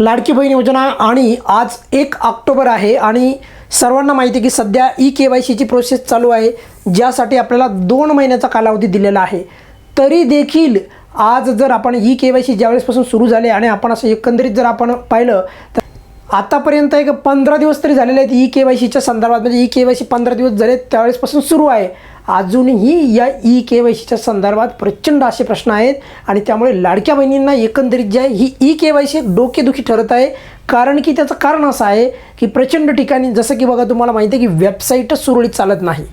लाडकी बहीण योजना आणि आज एक ऑक्टोबर आहे आणि सर्वांना माहिती आहे की सध्या ई के वाय सीची प्रोसेस चालू आहे ज्यासाठी आपल्याला दोन महिन्याचा कालावधी दिलेला आहे. तरी देखील आज जर आपण ई के वाय सी ज्यावेळेसपासून सुरू झाले आणि आपण असं एकंदरीत जर आपण पाहिलं तर आतापर्यंत एक पंधरा दिवस तरी झालेले आहेत ई के वाय सीच्या संदर्भात. म्हणजे ई के वाय सी पंधरा दिवस झाले त्यावेळेसपासून सुरू आहे. अजूनही या ई के वाय सीच्या संदर्भात प्रचंड असे प्रश्न आहेत आणि त्यामुळे लाडक्या बहिणींना एकंदरीत जे आहे ही ई के वाय सी डोकेदुखी ठरत आहे. कारण की त्याचं कारण असं आहे की प्रचंड ठिकाणी जसं की बघा तुम्हाला माहिती आहे की वेबसाईटच सुरळीत चालत नाही.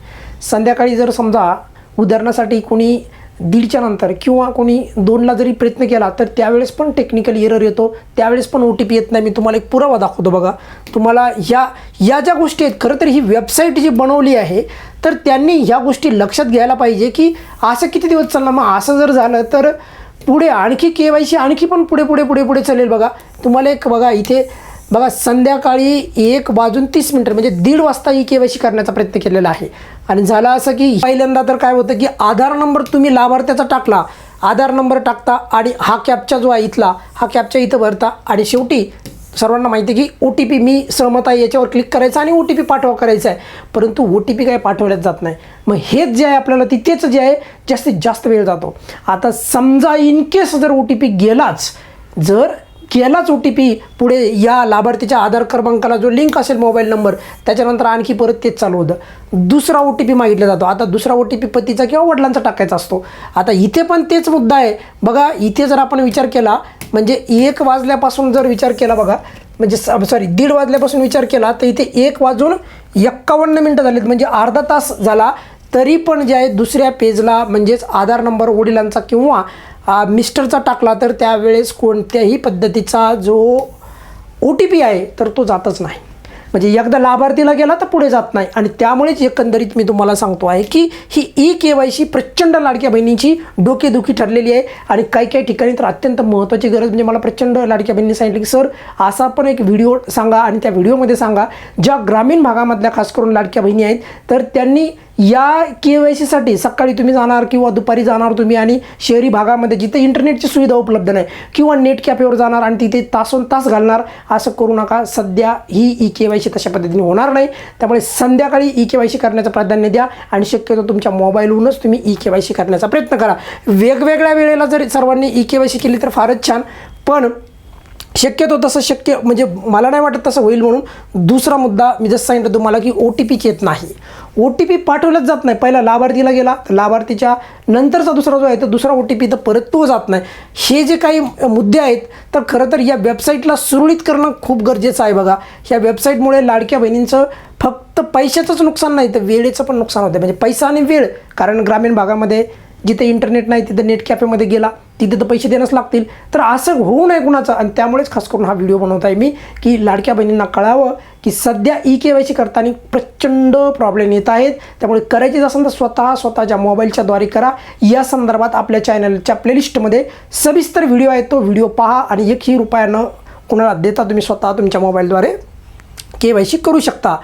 संध्याकाळी जर समजा उदाहरणासाठी कोणी दीडच्या नंतर किंवा कोणी दोनला जरी प्रयत्न केला तर त्यावेळेस पण टेक्निकल एरर येतो. त्यावेळेस पण ओ टी पी येत नाही. मी तुम्हाला एक पुरावा दाखवतो बघा. तुम्हाला ह्या या ज्या गोष्टी आहेत खरं तर ही वेबसाईट जी बनवली आहे तर त्यांनी ह्या गोष्टी लक्षात घ्यायला पाहिजे की असं किती दिवस चालणार मग असं जर झालं तर पुढे आणखी के वाय सी आणखी पण पुढे पुढे पुढे पुढे चालेल बघा. तुम्हाला एक बघा इथे बघा संध्याकाळी एक वाजून तीस मिनटं म्हणजे दीड वाजता ही के वाय सी करण्याचा प्रयत्न केलेला आहे. आणि झालं असं की पहिल्यांदा तर काय होतं की आधार नंबर तुम्ही लाभार्थ्याचा टाकला आधार नंबर टाकता आणि हा कॅपचा जो आहे इथला हा कॅपचा इथं भरता आणि शेवटी सर्वांना माहिती आहे की ओ टी पी मी सहमत आहे याच्यावर क्लिक करायचं आणि ओ टी पी पाठवा करायचा आहे. परंतु ओ टी पी काय पाठवल्यात जात नाही. मग हेच जे आहे आपल्याला तिथेच जे आहे जास्तीत जास्त वेळ जातो. आता समजा इन केस जर ओ टी पी गेलाच जर केलाच ओ टी पी. पुढे या लाभार्थीच्या आधार क्रमांकाला जो लिंक असेल मोबाईल नंबर त्याच्यानंतर आणखी परत तेच चालू होतं. दुसरा ओ टी पी मागितला जातो. आता दुसरा ओ टी पी पतीचा किंवा वडिलांचा टाकायचा असतो. आता इथे पण तेच मुद्दा आहे. बघा इथे जर आपण विचार केला म्हणजे एक वाजल्यापासून जर विचार केला बघा म्हणजे सॉरी दीड वाजल्यापासून विचार केला तर इथे एक वाजून एक्कावन्न मिनटं झालीत. म्हणजे अर्धा तास झाला. तरी पण जे आहे दुसऱ्या पेजला म्हणजेच आधार नंबर वडिलांचा किंवा मिस्टरचा टाकला तर त्यावेळेस कोणत्याही पद्धतीचा जो ओ टी पी आहे तर तो जातच नाही. म्हणजे एकदा लाभार्थीला गेला तर पुढे जात नाही. आणि त्यामुळेच एकंदरीत मी तुम्हाला सांगतो आहे की ही ई के वाय सी प्रचंड लाडक्या बहिणींची डोकेदुखी ठरलेली आहे. आणि काही काही ठिकाणी तर अत्यंत महत्त्वाची गरज म्हणजे मला प्रचंड लाडक्या बहिणींनी सांगितलं की सर असा पण एक व्हिडिओ सांगा आणि त्या व्हिडिओमध्ये सांगा ज्या ग्रामीण भागामधल्या खास करून लाडक्या बहिणी आहेत. तर त्यांनी या के वाय सीसाठी सकाळी तुम्ही जाणार किंवा दुपारी जाणार तुम्ही आणि शहरी भागामध्ये जिथे इंटरनेटची सुविधा उपलब्ध नाही किंवा नेट कॅफेवर जाणार आणि तिथे तासोन तास घालणार असं करू नका. सध्या ही ई के वाय सी तशा पद्धतीने होणार नाही. त्यामुळे संध्याकाळी ई के वाय सी करण्याचं प्राधान्य द्या आणि शक्यतो तुमच्या मोबाईलहूनच तुम्ही ई के वाय सी करण्याचा प्रयत्न करा. वेगवेगळ्या वेळेला जर सर्वांनी ई के वाय सी केली तर फारच छान पण शक्यतो तसं शक्य म्हणजे मला नाही वाटत तसं होईल म्हणून दुसरा मुद्दा मी जसं सांगितलं तुम्हाला की ओ टी पीच येत नाही. ओ टी पी पाठवलाच जात नाही. पहिला लाभार्थीला गेला तर लाभार्थीच्या नंतरचा दुसरा जो आहे तर दुसरा ओ टी पी तर परत तो जात नाही. हे जे काही मुद्दे आहेत तर खरं तर या वेबसाईटला सुरळीत करणं खूप गरजेचं आहे बघा. ह्या वेबसाईटमुळे लाडक्या बहिणींचं फक्त पैशाचंच नुकसान नाही तर वेळेचं पण नुकसान होतं म्हणजे पैसा आणि वेळ कारण ग्रामीण भागामध्ये जिथे इंटरनेट नाही तिथं नेट कॅफेमध्ये गेला तिथे तर पैसे देणंच लागतील. तर असं होऊ नये कुणाचं. आणि त्यामुळेच खास करून हा व्हिडिओ बनवत आहे मी की लाडक्या बहिणींना कळावं की सध्या ई के वाय सी करताना प्रचंड प्रॉब्लेम येत आहेत. त्यामुळे करायचीच असेल तर स्वतः स्वतःच्या मोबाईलच्याद्वारे करा. या संदर्भात आपल्या चॅनलच्या प्लेलिस्टमध्ये सविस्तर व्हिडिओ आहे तो व्हिडिओ पहा आणि एकही रुपयानं कुणाला देता तुम्ही स्वतः तुमच्या मोबाईलद्वारे के वाय सी करू शकता.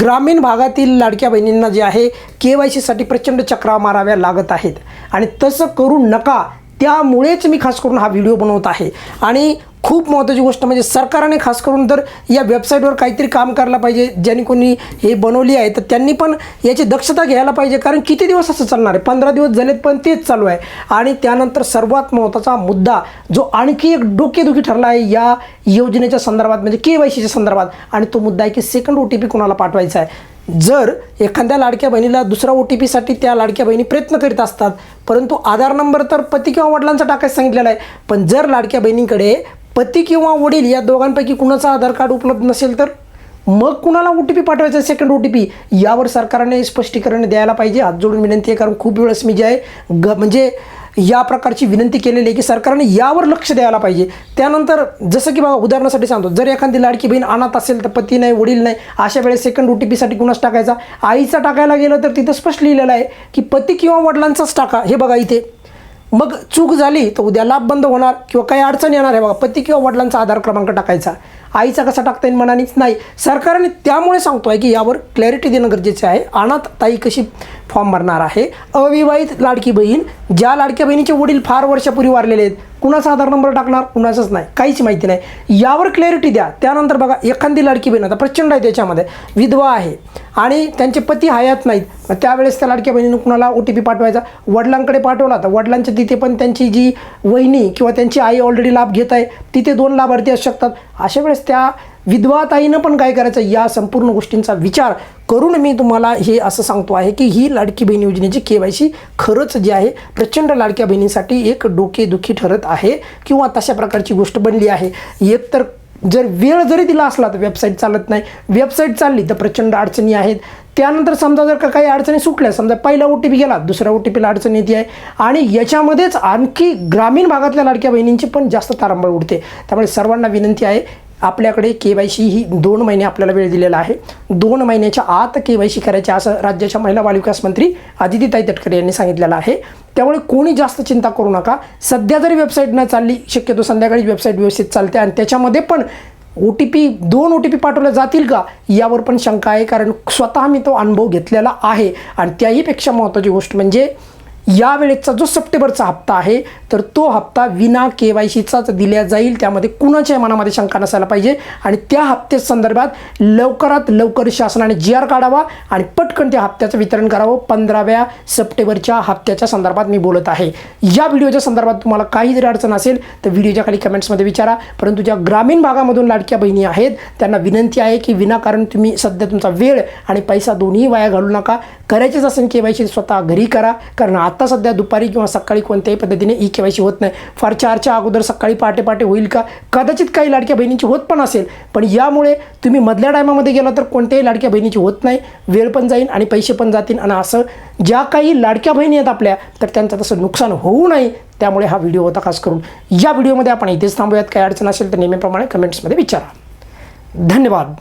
ग्रामीण भागातील लाडक्या बहिणींना जे आहे के वाय सीसाठी प्रचंड चक्रा माराव्या लागत आहेत. आणि तसं करू नका त्यामुळेच मी खास करून हा व्हिडिओ बनवत आहे. आणि खूप महत्त्वाची गोष्ट म्हणजे सरकारने खास करून तर या वेबसाईटवर काहीतरी काम करायला पाहिजे ज्यांनी कोणी हे बनवली आहे तर त्यांनी पण याची दक्षता घ्यायला पाहिजे. कारण किती दिवस असं चालणार आहे? पंधरा दिवस झालेत पण तेच चालू आहे. आणि त्यानंतर सर्वात महत्त्वाचा मुद्दा जो आणखी एक डोकेदुखी ठरला आहे या योजनेच्या संदर्भात म्हणजे के वाय सीच्या संदर्भात. आणि तो मुद्दा आहे की सेकंड ओ टी पी कोणाला पाठवायचा आहे? जर एखाद्या लाडक्या बहिणीला दुसरा ओ टी पीसाठी त्या लाडक्या बहिणी प्रयत्न करीत असतात परंतु आधार नंबर तर पती किंवा वडिलांचा टाकायचं सांगितलेला आहे पण जर लाडक्या बहिणीकडे पती किंवा वडील या दोघांपैकी कुणाचा आधार कार्ड उपलब्ध नसेल तर? मग कुणाला ओ टी पी पाठवायचा सेकंड ओ टी पी यावर सरकारने स्पष्टीकरण द्यायला पाहिजे. हात जोडून विनंती आहे कारण खूप वेळेस मी जे आहे ग म्हणजे या प्रकारची विनंती केलेली आहे की सरकारने यावर लक्ष द्यायला पाहिजे. त्यानंतर जसं की बघा उदाहरणासाठी सांगतो जर एखादी लाडकी बहीण अनाथ असेल तर पती नाही वडील नाही अशा वेळेस सेकंड ओ टी पीसाठी कुणाच टाकायचा? आईचा टाकायला गेलं तर तिथं स्पष्ट लिहिलेलं आहे की पती किंवा वडिलांचाच टाका हे बघा इथे. मग चूक झाली तर उद्या लाभ बंद होणार किंवा काही अडचण येणार आहे बघा पती किंवा वडिलांचा आधार क्रमांक टाकायचा. आईचा कसा टाकता येईल मनानेच नाही. सरकारने त्यामुळे सांगतो आहे की यावर क्लॅरिटी देणं गरजेचं आहे. अनाथ ताई कशी फॉर्म भरणार आहे? अविवाहित लाडकी बहीण ज्या लाडक्या बहिणीचे वडील फार वर्षापूर्वी वारलेले आहेत कुणाचा आधार नंबर टाकणार? कुणाचाच नाही. काहीच माहिती नाही. यावर क्लॅरिटी द्या. त्यानंतर बघा एखादी लाडकी बहीण आता प्रचंड आहे त्याच्यामध्ये. विधवा आहे. आणि त्यांचे पती हयात नाहीत. मग त्यावेळेस त्या लाडक्या बहिणीनं कुणाला ओ टी पी पाठवायचा? वडिलांकडे पाठवला तर वडिलांच्या तिथे पण त्यांची जी वहिनी किंवा त्यांची आई ऑलरेडी लाभ घेत आहे तिथे दोन लाभार्थी असू शकतात. अशा वेळेस त्या विधवाताईनं पण काय करायचं? या संपूर्ण गोष्टींचा विचार करून मी तुम्हाला हे असं सांगतो आहे की ही लाडकी बहीण योजनेची के वाय सी खरंच जी आहे प्रचंड लाडक्या बहिणींसाठी एक डोकेदुखी ठरत आहे किंवा तशा प्रकारची गोष्ट बनली आहे. एकतर जर वेळ जरी दिला असला तर वेबसाईट चालत नाही. वेबसाईट चालली तर प्रचंड अडचणी आहेत. त्यानंतर समजा जर का काही अडचणी सुटल्या समजा पहिला ओ टी पी गेला दुसऱ्या ओ टी पीला अडचण येते आहे. आणि याच्यामध्येच आणखी ग्रामीण भागातल्या लाडक्या बहिणींची पण जास्त तारांबळ उडते. त्यामुळे सर्वांना विनंती आहे आपल्याकडे के वाय सी ही दोन महिने आपल्याला वेळ दिलेला आहे. दोन महिन्याच्या आत के वाय सी करायची असं राज्याच्या महिला बालविकास मंत्री आदितीताई तटकरे यांनी सांगितलेलं आहे. त्यामुळे कोणी जास्त चिंता करू नका. सध्या जरी वेबसाईट न चालली शक्यतो संध्याकाळी वेबसाईट व्यवस्थित चालते आणि त्याच्यामध्ये पण ओ टी पी दोन ओ टी पी पाठवल्या जातील का? यावर पण शंका आहे कारण स्वतः मी तो अनुभव घेतलेला आहे. आणि त्याहीपेक्षा महत्त्वाची गोष्ट म्हणजे यावेळेचा जो सप्टेंबरचा हप्ता आहे तर तो हप्ता विना के वाय सीचाच दिला जाईल. त्यामध्ये कुणाच्या मनामध्ये शंका नसायला पाहिजे. आणि त्या हप्त्या संदर्भात लवकरात लवकर शासनाने जी आर काढावा आणि पटकन त्या हप्त्याचं वितरण करावं. पंधराव्या सप्टेंबरच्या हप्त्याच्या संदर्भात मी बोलत आहे. या व्हिडिओच्या संदर्भात तुम्हाला काही जरी अडचण असेल तर व्हिडिओच्या खाली कमेंट्समध्ये विचारा. परंतु ज्या ग्रामीण भागामधून लाडक्या बहिणी आहेत त्यांना विनंती आहे की विनाकारण तुम्ही सध्या तुमचा वेळ आणि पैसा दोन्ही वाया घालू नका. करायचेच असेल के वाय सी स्वतः घरी करा. कारण आत्ता सध्या दुपारी किंवा सकाळी कोणत्याही पद्धतीने ई के वाय सी होत नाही. फार चारच्या अगोदर सकाळी पहाटे पहाटे होईल का? कदाचित काही लाडक्या बहिणींची होत पण असेल. पण यामुळे तुम्ही मधल्या टायमामध्ये गेला तर कोणत्याही लाडक्या बहिणीची होत नाही. वेळ पण जाईल आणि पैसे पण जातील. आणि असं ज्या काही लाडक्या बहिणी आहेत आपल्या तर त्यांचं तसं नुकसान होऊ नये. त्यामुळे हा व्हिडिओ होता खास करून. या व्हिडिओमध्ये आपण इथेच थांबूयात. काही अडचण असेल तर नेहमीप्रमाणे कमेंट्समध्ये विचारा. धन्यवाद.